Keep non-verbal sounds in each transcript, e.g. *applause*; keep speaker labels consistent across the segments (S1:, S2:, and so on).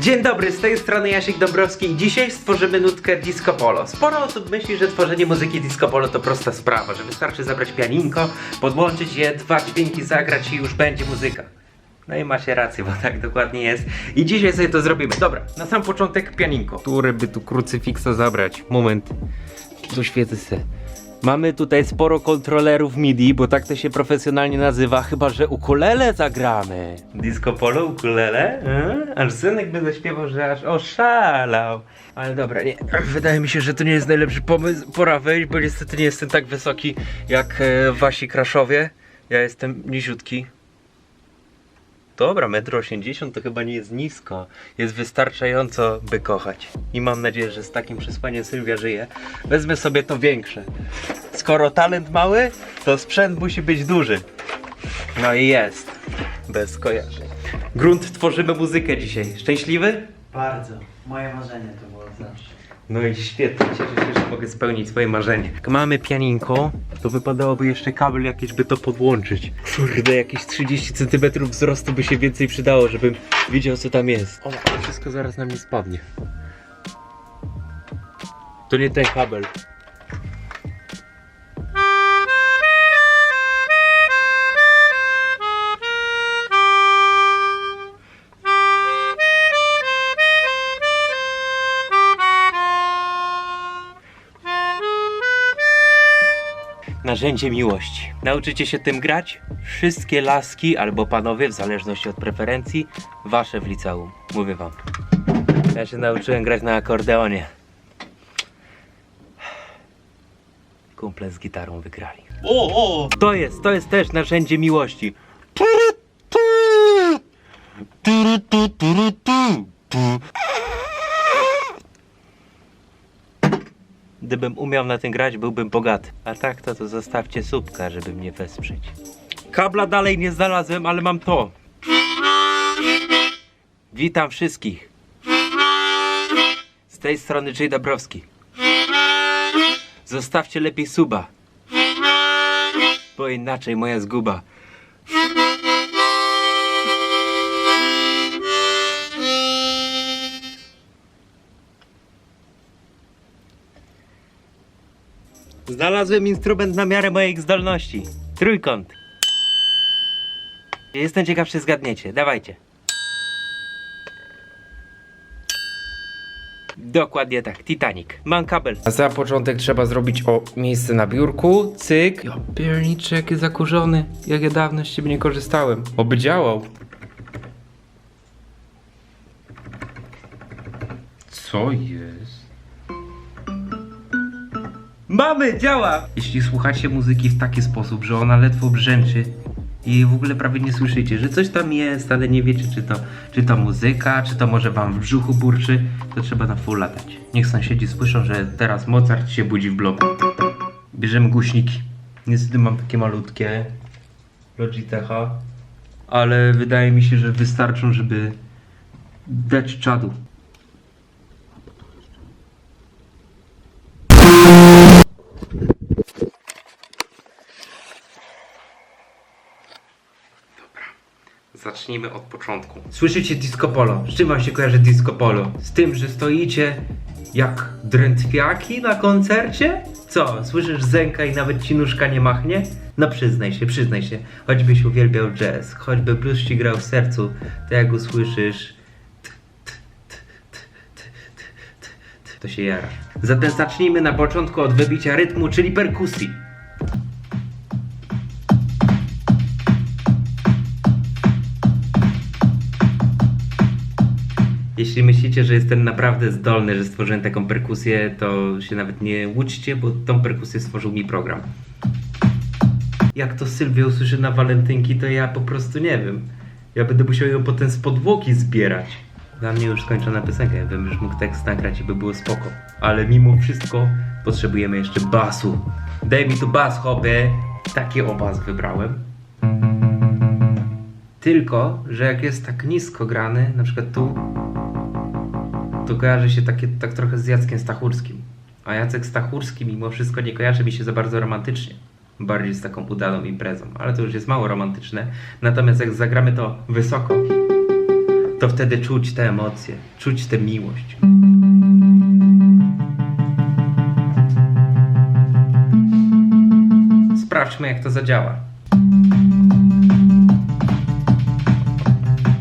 S1: Dzień dobry, z tej strony Jasiek Dąbrowski i dzisiaj stworzymy nutkę disco polo. Sporo osób myśli, że tworzenie muzyki disco polo to prosta sprawa, że wystarczy zabrać pianinko, podłączyć je, dwa dźwięki zagrać i już będzie muzyka. No i macie rację, bo tak dokładnie jest. I dzisiaj sobie to zrobimy. Dobra, na sam początek pianinko. Który by tu krucyfiksa zabrać? Moment. Doświecę se. Mamy tutaj sporo kontrolerów MIDI, bo tak to się profesjonalnie nazywa, chyba że ukulele zagramy. Disco polo, ukulele? E? Aż synek by zaśpiewał, że aż oszalał. Ale dobra, nie. Wydaje mi się, że to nie jest najlepszy pomysł. Pora wejść, bo niestety nie jestem tak wysoki jak e, wasi kraszowie. Ja jestem niziutki. Dobra, 1,80 m to chyba nie jest nisko. Jest wystarczająco, by kochać. I mam nadzieję, że z takim przesłaniem Sylwia żyje. Wezmę sobie to większe. Skoro talent mały, to sprzęt musi być duży. No i jest. Bez kojarzeń. Grunt, tworzymy muzykę dzisiaj. Szczęśliwy?
S2: Bardzo. Moje marzenie to było zawsze.
S1: No i świetnie, cieszę się, że mogę spełnić swoje marzenie. Jak mamy pianinko, to wypadałoby jeszcze kabel jakiś, by to podłączyć. Kurde, jakieś 30 cm wzrostu by się więcej przydało, żebym wiedział co tam jest. O, to wszystko zaraz na mnie spadnie. To nie ten kabel. Narzędzie miłości. Nauczycie się tym grać? Wszystkie laski albo panowie, w zależności od preferencji, wasze w liceum. Mówię wam. Ja się nauczyłem grać na akordeonie. Kumple z gitarą wygrali.
S2: O, o!
S1: To jest, to jest też narzędzie miłości. Gdybym umiał na tym grać, byłbym bogaty. A tak to, to zostawcie słupka, żeby mnie wesprzeć. Kabla dalej nie znalazłem, ale mam to. Witam wszystkich. Z tej strony J. Dabrowski. Zostawcie lepiej suba. Bo inaczej moja zguba. Znalazłem instrument na miarę moich zdolności. Trójkąt. Jestem ciekaw, czy zgadniecie. Dawajcie. Dokładnie tak, Titanic. Mam kabel. A za początek trzeba zrobić o miejsce na biurku. Cyk. Ja pierniczek jaki zakurzony. Jak ja dawno z ciebie nie korzystałem. Oby działał. Co jest? Mamy, działa! Jeśli słuchacie muzyki w taki sposób, że ona ledwo brzęczy i w ogóle prawie nie słyszycie, że coś tam jest, ale nie wiecie, czy to, czy to muzyka, czy to może wam w brzuchu burczy, to trzeba na full latać. Niech sąsiedzi słyszą, że teraz Mozart się budzi w bloku. Bierzemy głośniki. Niestety mam takie malutkie Logitecha, ale wydaje mi się, że wystarczą, żeby dać czadu. Zacznijmy od początku. Słyszycie disco polo. Z czym wam się kojarzy disco polo? Z tym, że stoicie jak drętwiaki na koncercie? Co, słyszysz zęka i nawet ci nóżka nie machnie? No przyznaj się, przyznaj się. Choćbyś uwielbiał jazz, choćby blues ci grał w sercu, to jak usłyszysz... To się jara. Zatem zacznijmy na początku od wybicia rytmu, czyli perkusji. Jeśli myślicie, że jestem naprawdę zdolny, że stworzyłem taką perkusję, to się nawet nie łudźcie, bo tą perkusję stworzył mi program. Jak to Sylwia usłyszy na walentynki, to ja po prostu nie wiem. Ja będę musiał ją potem z podłogi zbierać. Dla mnie już skończona piosenka, ja bym już mógł tekst nagrać i by było spoko. Ale mimo wszystko potrzebujemy jeszcze basu. Daj mi tu bas, hopie. Taki obas wybrałem. Tylko, że jak jest tak nisko grany, na przykład tu, to kojarzy się takie, tak trochę z Jackiem Stachurskim. A Jacek Stachurski mimo wszystko nie kojarzy mi się za bardzo romantycznie. Bardziej z taką udaną imprezą, ale to już jest mało romantyczne. Natomiast jak zagramy to wysoko, to wtedy czuć te emocje, czuć tę miłość. Sprawdźmy, jak to zadziała.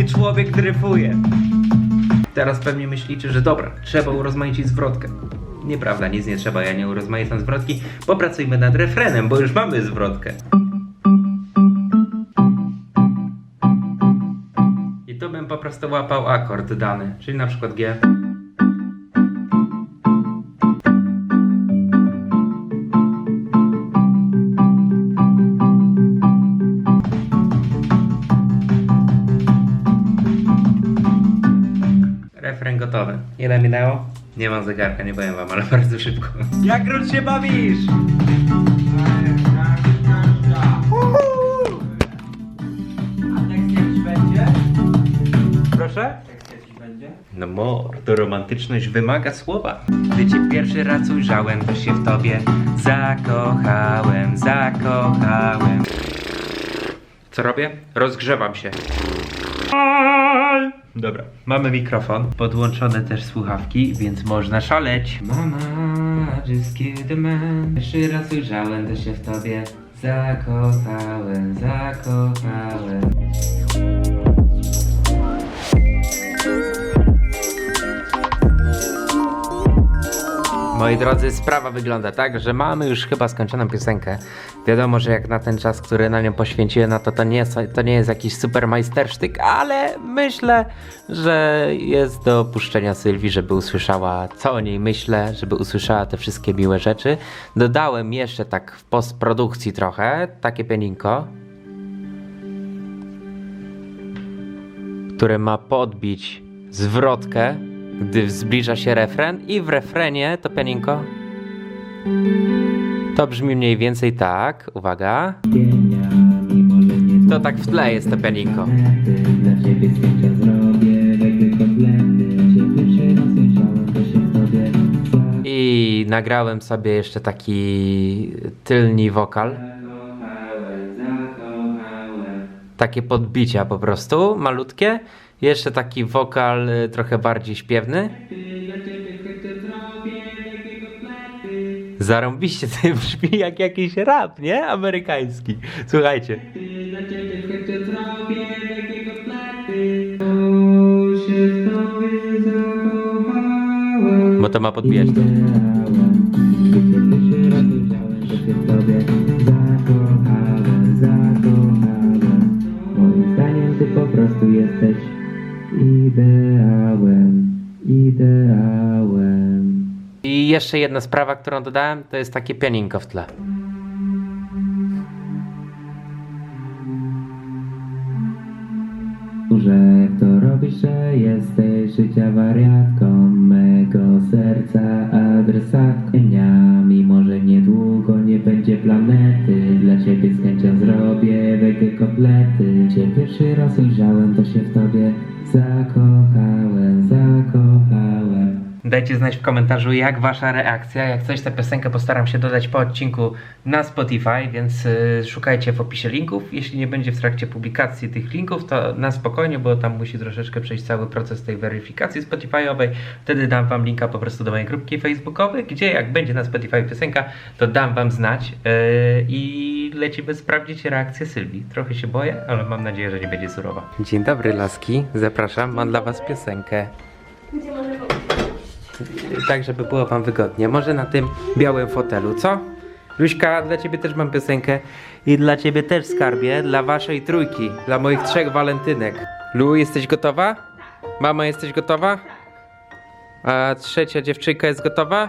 S1: I człowiek dryfuje. Teraz pewnie myślicie, że dobra, trzeba urozmaicić zwrotkę. Nieprawda, nic nie trzeba, ja nie urozmaicam zwrotki. Popracujmy nad refrenem, bo już mamy zwrotkę. I tu bym po prostu łapał akord dany, czyli na przykład G. Nie mam zegarka, nie powiem wam, ale *laughs* bardzo szybko. Jak krót się bawisz?
S2: A tekst jakiś będzie?
S1: Proszę?
S2: Tekst jakiś będzie?
S1: No mor, to romantyczność wymaga słowa. Gdy cię pierwszy raz ujrzałem, to się w tobie zakochałem, zakochałem. Co robię? Rozgrzewam się. Dobra, mamy mikrofon, podłączone też słuchawki, więc można szaleć. Mama, just give the man. Pierwszy raz ujrzałem, to się w tobie zakochałem, zakochałem. Moi drodzy, sprawa wygląda tak, że mamy już chyba skończoną piosenkę. Wiadomo, że jak na ten czas, który na nią poświęciłem, no to to nie, są- to nie jest jakiś super majstersztyk, ale myślę, że jest do opuszczenia Sylwii, żeby usłyszała, co o niej myślę, żeby usłyszała te wszystkie miłe rzeczy. Dodałem jeszcze tak w postprodukcji trochę, takie pieninko, które ma podbić zwrotkę, gdy zbliża się refren i w refrenie to pianinko to brzmi mniej więcej tak, uwaga. To tak w tle jest to pianinko. I nagrałem sobie jeszcze taki tylni wokal. Takie podbicia po prostu, malutkie. Jeszcze taki wokal y, trochę bardziej śpiewny. Zarąbiście *laughs* to brzmi jak jakiś rap, nie? Amerykański. Słuchajcie. Bo to ma podbijać to. Jeszcze jedna sprawa, którą dodałem, to jest takie pianinko w tle.
S3: Że to robisz, że jesteś życia wariatką mego serca adresatką Mimo, że niedługo nie będzie planety Dla ciebie z chęcią zrobię wege kotlety Cię pierwszy raz ujrzałem, to się w tobie
S1: Dajcie znać w komentarzu, jak wasza reakcja. Jak coś, tę piosenkę postaram się dodać po odcinku na Spotify, więc y, szukajcie w opisie linków. Jeśli nie będzie w trakcie publikacji tych linków, to na spokojnie, bo tam musi troszeczkę przejść cały proces tej weryfikacji Spotify'owej. Wtedy dam wam linka po prostu do mojej grupki facebookowej, gdzie jak będzie na Spotify piosenka, to dam wam znać yy, i lecimy sprawdzić reakcję Sylwii. Trochę się boję, ale mam nadzieję, że nie będzie surowa. Dzień dobry laski, zapraszam, mam dla was piosenkę. Tak, żeby było wam wygodnie. Może na tym białym fotelu, co? Luśka, dla ciebie też mam piosenkę. I dla ciebie też skarbie, dla waszej trójki, dla moich trzech walentynek. Lu, jesteś gotowa? Mama, jesteś gotowa? A trzecia dziewczynka jest gotowa?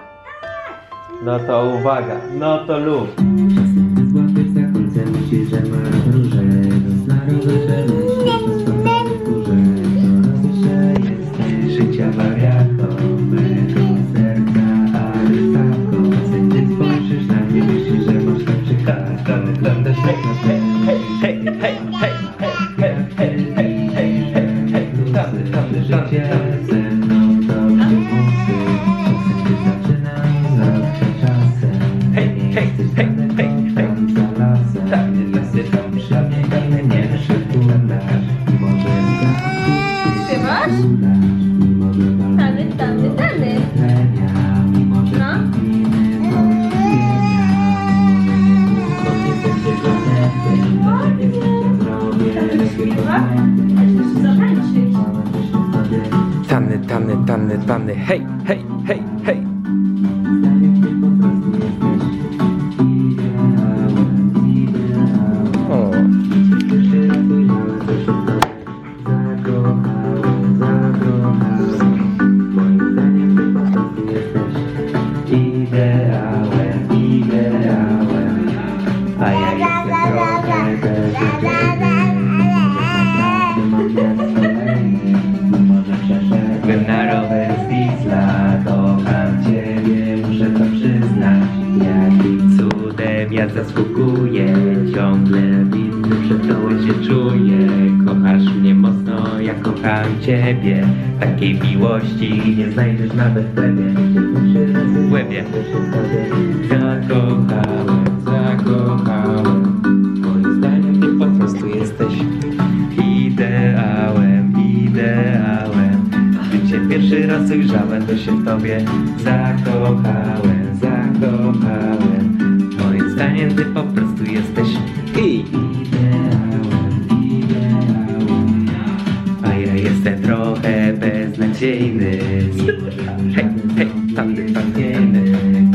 S1: No to uwaga, no to Lu.
S3: Śpiewasz? Jak na hej, hej, hej, hej, hej, hej,
S1: zasługuję Ciągle winny przed tobą się czuję. Kochasz mnie mocno, ja kocham ciebie. Takiej miłości nie znajdziesz nawet w chlebie
S3: W łebie.
S1: Zakochałem, zakochałem. Moim zdaniem ty po prostu jesteś Ideałem, ideałem. Gdy cię pierwszy raz ujrzałem, to się w tobie zakochałem, zakochałem Zdaniem ty po prostu jesteś
S3: I.
S1: A ja jestem trochę beznadziejny.
S3: Hej, hej, tanny, tanny,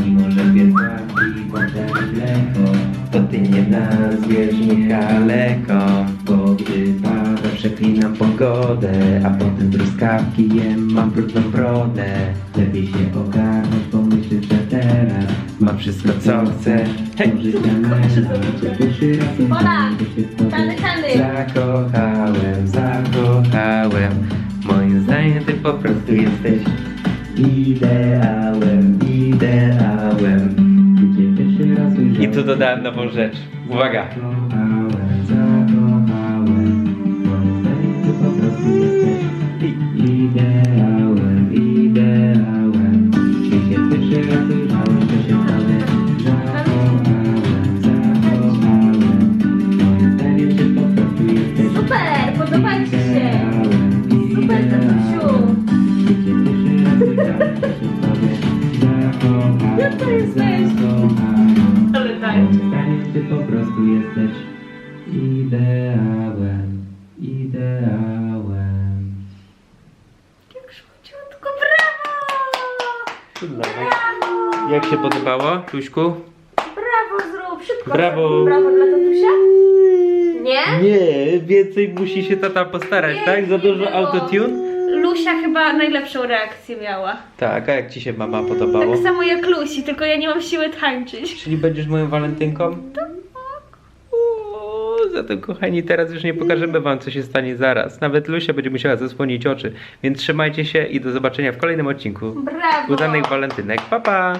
S1: Mimo, że pierdolki włączam mleko To ty nie nazwiesz mnie kaleko Bo gdy pada przeklinam pogodę A potem truskawki jem, mam brudną brodę. Lepiej się ogarnąć, pomyśleć, że teraz Mam wszystko co chcę
S3: Hej.
S4: Ola, tany.
S1: Zakochałem, zakochałem Moim zdaniem ty po prostu jesteś Ideałem, ideałem
S3: I tu dodałem nową rzecz. Uwaga.
S1: Zakochałem, zakochałem Moim zdaniem ty po prostu jesteś Ideałem,
S4: Super, tatusiu.
S1: Ujrzałem to
S4: jesteś? Ale.
S1: Moim zdaniem ty po prostu jesteś ideałem, ideałem.
S4: Jak szybciutko, brawo! Brawo!
S3: Jak się podobało, Tuśku?
S4: Brawo, zrób, szybko.
S3: Brawo.
S4: Brawo dla tatusia?
S3: Więcej musi się tata postarać, tak? Za dużo autotune?
S4: Lusia chyba najlepszą reakcję miała.
S3: Tak, a jak ci się mama podobało?
S4: Tak samo jak Lusi, tylko ja nie mam siły tańczyć.
S3: Czyli będziesz moją walentynką? Tak. Zatem kochani, teraz już nie pokażemy wam co się stanie zaraz. Nawet Lusia będzie musiała zasłonić oczy. Więc trzymajcie się i do zobaczenia w kolejnym odcinku.
S4: Brawo!
S3: Udanych walentynek. Pa pa!